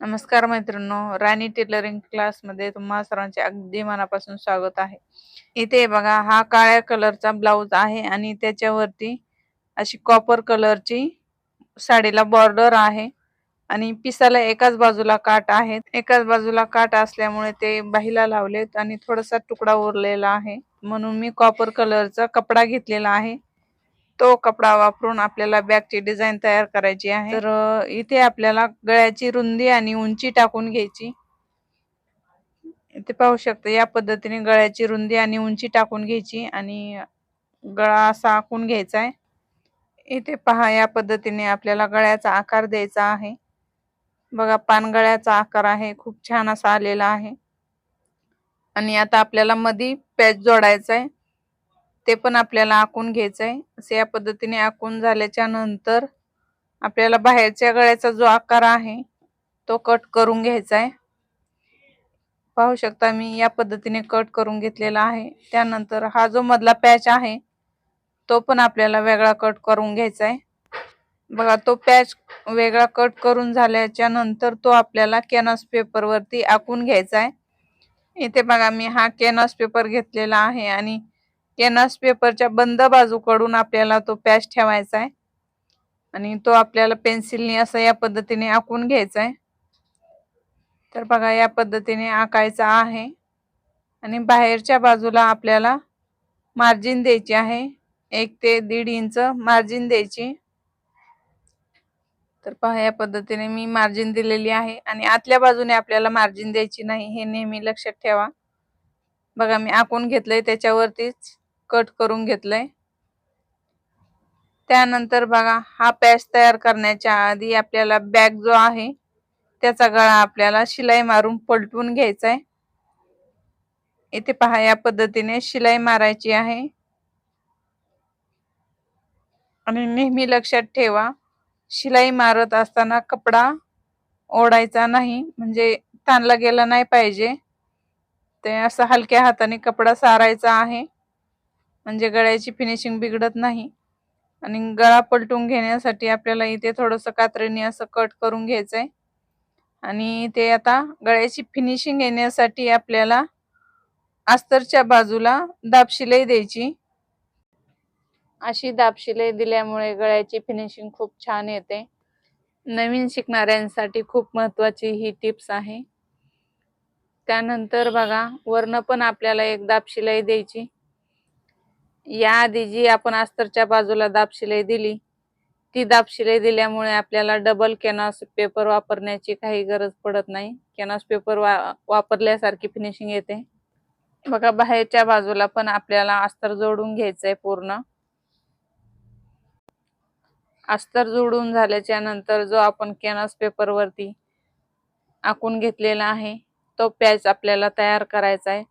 नमस्कार मैत्रिणो राणी टेलरिंग क्लासमध्ये तुम्हा सर्वांचे अगदी मनापासून स्वागत आहे. इथे बघा हा काळ्या कलरचा ब्लाऊज आहे आणि त्याच्यावरती अशी कॉपर कलरची साडीला बॉर्डर आहे आणि पिसाला एकाच बाजूला काट आहे. एकाच बाजूला काट असल्यामुळे ते बाहीला लावलेत आणि थोडासा तुकडा उरलेला आहे. म्हणून मी कॉपर कलरचा कपडा घेतलेला आहे. तो कपडा वापरून आपल्याला बॅगची डिझाईन तयार करायची आहे. तर इथे आपल्याला गळ्याची रुंदी आणि उंची टाकून घ्यायची. इथे पाहू शकता या पद्धतीने गळ्याची रुंदी आणि उंची टाकून घ्यायची आणि गळा असा आखून घ्यायचा आहे. इथे पहा या पद्धतीने आपल्याला गळ्याचा आकार द्यायचा आहे. बघा पानगळ्याचा आकार आहे खूप छान असा आलेला आहे. आणि आता आपल्याला मधी पॅच जोडायचा आहे. ते पण आपल्याला आखून घ्यायचं आहे असे या पद्धतीने आखून झाल्याच्यानंतर आपल्याला बाहेरच्या गळ्याचा जो आकार आहे तो कट करून घ्यायचा आहे पाहू शकता मी या पद्धतीने कट करून घेतलेला आहे. त्यानंतर हा जो मधला पॅच आहे तो पण आपल्याला वेगळा कट करून घ्यायचा आहे बघा तो पॅच वेगळा कट करून झाल्याच्यानंतर तो आपल्याला कॅनॉस पेपरवरती आखून घ्यायचा आहे इथे बघा मी हा कॅनॉस पेपर घेतलेला आहे आणि कॅनव्हास पेपरच्या बंद बाजूकडून आपल्याला तो पॅच ठेवायचा आहे. आणि तो आपल्याला पेन्सिलने असं या पद्धतीने आखून घ्यायचा आहे. तर बघा या पद्धतीने आकायचा आहे. आणि बाहेरच्या बाजूला आपल्याला मार्जिन द्यायची आहे. एक ते दीड इंच मार्जिन द्यायची. तर पहा या पद्धतीने मी मार्जिन दिलेली आहे. आणि आतल्या बाजूने आपल्याला मार्जिन द्यायची नाही हे नेहमी लक्षात ठेवा. बघा मी आखून घेतलंय त्याच्यावरतीच. कट करून घेतलंय. त्यानंतर बघा हा पॅच तयार करण्याच्या आधी आपल्याला बॅग जो आहे त्याचा गळा आपल्याला शिलाई मारून पलटवून घ्यायचा आहे इथे पहा या पद्धतीने शिलाई मारायची आहे. आणि नेहमी लक्षात ठेवा शिलाई मारत असताना कपडा ओढायचा नाही म्हणजे ताणला गेला नाही पाहिजे. ते असं हलक्या हाताने कपडा सारायचा आहे. म्हणजे गळ्याची फिनिशिंग बिघडत नाही. आणि गळा पलटून घेण्यासाठी आपल्याला इथे थोडस कात्रीने असं कट करून घ्यायचंय. आणि ते आता गळ्याची फिनिशिंग येण्यासाठी आपल्याला अस्तरच्या बाजूला दाबशिलाई द्यायची. अशी दाबशिलाई दिल्यामुळे गळ्याची फिनिशिंग खूप छान येते. नवीन शिकणाऱ्यांसाठी खूप महत्वाची ही टिप्स आहे. त्यानंतर बघा वरनं पण आपल्याला एक दाबशिलाई द्यायची. याआधी जी आपण अस्तरच्या बाजूला दाब शिलाई दिली ती दाब शिलाई दिल्यामुळे आपल्याला डबल कॅनॉस पेपर वापरण्याची काही गरज पडत नाही. कॅनॉस पेपर वा वापरल्यासारखी फिनिशिंग येते. बघा बाहेरच्या बाजूला पण आपल्याला अस्तर जोडून घ्यायचंय पूर्ण. अस्तर जोडून झाल्याच्यानंतर जो आपण कॅनॉस पेपर वरती आखून घेतलेला आहे तो पॅच आपल्याला तयार करायचा आहे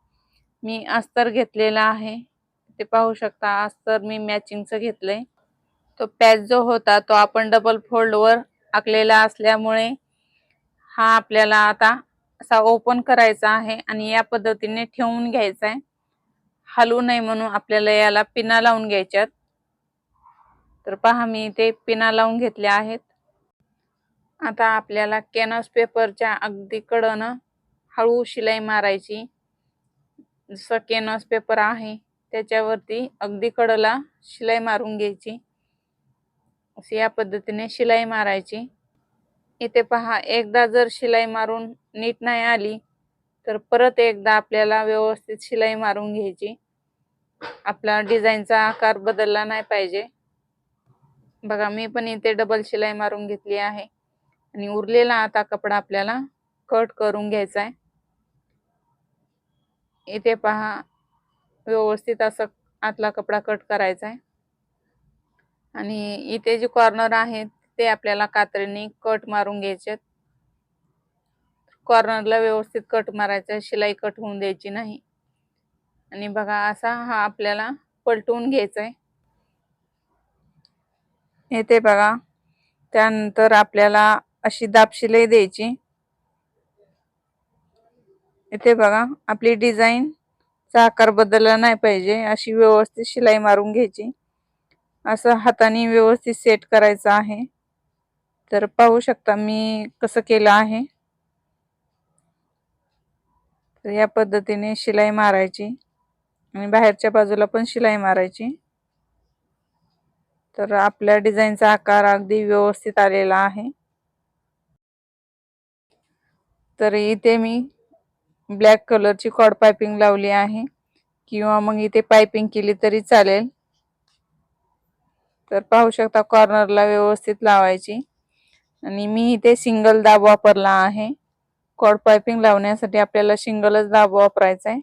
मी अस्तर घेतलेला आहे. ते पाहू शकता. आज तर मी मॅचिंगचं घेतलंय. तो पॅच जो होता तो आपण डबल फोल्डवर आखलेला असल्यामुळे हा आपल्याला आता असा ओपन करायचा आहे आणि या पद्धतीने ठेवून घ्यायचा आहे हलवू नये म्हणून आपल्याला याला पिना लावून घ्यायच्यात. तर पहा मी इथे पिना लावून घेतल्या आहेत. आता आपल्याला कॅनव्हास पेपरच्या अगदी कडनं हळू शिलाई मारायची. जसं कॅनव्हास पेपर आहे त्याच्यावरती अगदी कडला शिलाई मारून घ्यायची. अशी या पद्धतीने शिलाई मारायची. इथे पहा एकदा जर शिलाई मारून नीट नाही आली तर परत एकदा आपल्याला व्यवस्थित शिलाई मारून घ्यायची. आपला डिझाईनचा आकार बदलला नाही पाहिजे. बघा मी पण इथे डबल शिलाई मारून घेतली आहे. आणि उरलेला आता कपडा आपल्याला कट करून घ्यायचा आहे. इथे पहा व्यवस्थित असं आतला कपडा कट करायचा आहे आणि इथे जे कॉर्नर आहेत ते आपल्याला कात्रीने कट मारून घ्यायचे कॉर्नरला व्यवस्थित कट मारायचा शिलाई कट होऊन द्यायची नाही. आणि बघा असा हा आपल्याला पलटवून घ्यायचा आहे येते बघा त्यानंतर आपल्याला अशी दाब शिलाई द्यायची. इथे बघा आपली डिझाईन चा आकार बदलला नाही पाहिजे. अशी व्यवस्थित शिलाई मारून घ्यायची. असं हाताने व्यवस्थित सेट करायचं आहे. तर पाहू शकता मी कसं केलं आहे. तर या पद्धतीने शिलाई मारायची. आणि बाहेरच्या बाजूला पण शिलाई मारायची. तर आपल्या डिझाईनचा आकार अगदी व्यवस्थित आलेला आहे. तर इथे मी ब्लॅक कलरची कॉड पायपिंग लावली आहे. किंवा मग इथे पायपिंग केली तरी चालेल. तर पाहू शकता कॉर्नरला व्यवस्थित लावायची. आणि मी इथे सिंगल दाब वापरला आहे. कॉड पायपिंग लावण्यासाठी आपल्याला सिंगलच दाब वापरायचा आहे.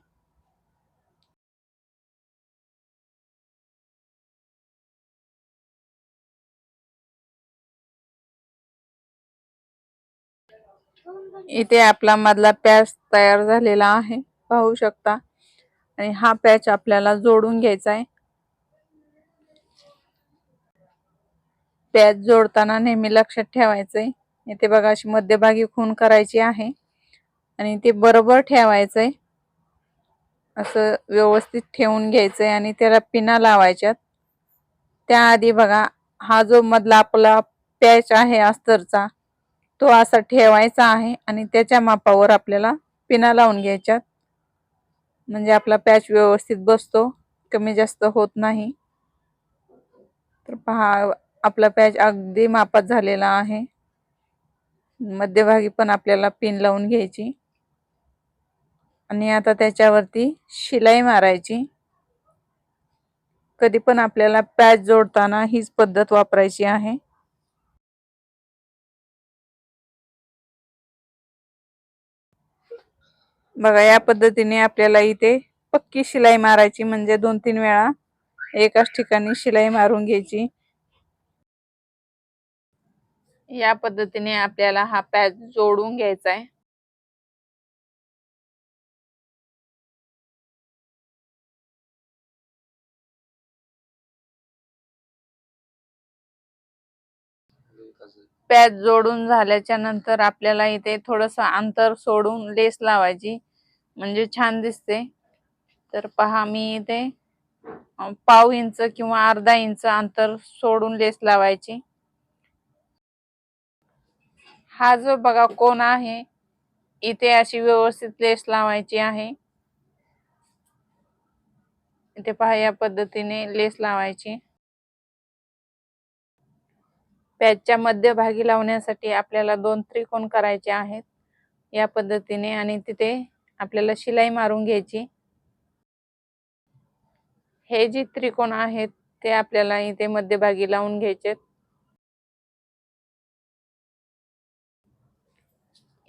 इथे आपला मधला पॅच तयार झालेला आहे. पाहू शकता. आणि हा पॅच आपल्याला जोडून घ्यायचा आहे. पॅच जोडताना नेहमी लक्षात ठेवायचंय. इथे बघा अशी मध्यभागी खून करायची आहे. आणि ते बरोबर ठेवायचंय. असं व्यवस्थित ठेवून घ्यायचंय आणि त्याला पिना लावायच्यात. त्याआधी बघा हा जो मधला आपला पॅच आहे अस्तरचा तो असा ठेवायचा आहे आणि त्याच्या मापावर आपल्याला पिना लावून घ्यायच्यात. म्हणजे आपला पॅच व्यवस्थित बसतो कमी जास्त होत नाही. तर पहा आपला पॅच अगदी मापात झालेला आहे. मध्यभागी पण आपल्याला पिन लावून घ्यायची. आणि आता त्याच्यावरती शिलाई मारायची. कधी पण आपल्याला पॅच जोडताना हीच पद्धत वापरायची आहे. बघा या पद्धतीने आपल्याला इथे पक्की शिलाई मारायची म्हणजे दोन तीन वेळा एकाच ठिकाणी शिलाई मारून घ्यायची. या पद्धतीने आपल्याला हा पॅच जोडून घ्यायचा आहे. पॅच जोडून झाल्याच्यानंतर आपल्याला इथे थोडस अंतर सोडून लेस लावायची. म्हणजे छान दिसते. तर पहा मी इथे पाव इंच किंवा अर्धा इंच अंतर सोडून लेस लावायची. हा जो बघा कोण आहे इथे अशी व्यवस्थित लेस लावायची आहे. इथे पहा या पद्धतीने लेस लावायची. पॅचच्या मध्यभागी लावण्यासाठी आपल्याला दोन त्रिकोण करायचे आहेत. या पद्धतीने आणि तिथे आपल्याला शिलाई मारून घ्यायची. हे जे त्रिकोण आहेत ते आपल्याला इथे मध्यभागी लावून घ्यायचे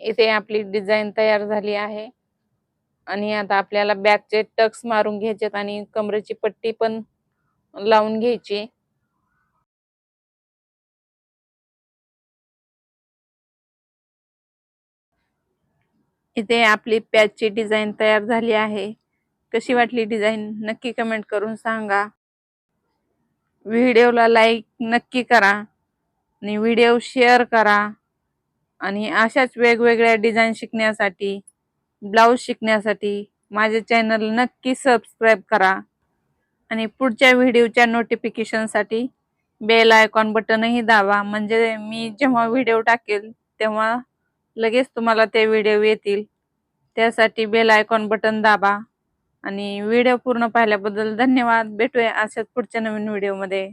इथे आपली डिझाईन तयार झाली आहे. आणि आता आपल्याला बॅकचे टक्स मारून घ्यायचे आणि कमरेची पट्टी पण लावून घ्यायची. इथे आपली पॅचची डिझाईन तयार झाली आहे. कशी वाटली डिझाईन? नक्की कमेंट करून सांगा. व्हिडिओला लाईक नक्की करा आणि व्हिडिओ शेअर करा. आणि अशाच वेगवेगळ्या डिझाईन शिकण्यासाठी ब्लाऊज शिकण्यासाठी माझे चॅनल नक्की सबस्क्राईब करा. आणि पुढच्या व्हिडिओच्या नोटिफिकेशनसाठी बेल आयकॉन बटनही दाबा. म्हणजे मी जेव्हा व्हिडिओ टाकेल तेव्हा लगेच तुम्हाला ते व्हिडिओ येतील. त्यासाठी बेल आयकॉन बटन दाबा. आणि व्हिडिओ पूर्ण पाहिल्याबद्दल धन्यवाद. भेटूया अशाच पुढच्या नवीन व्हिडिओमध्ये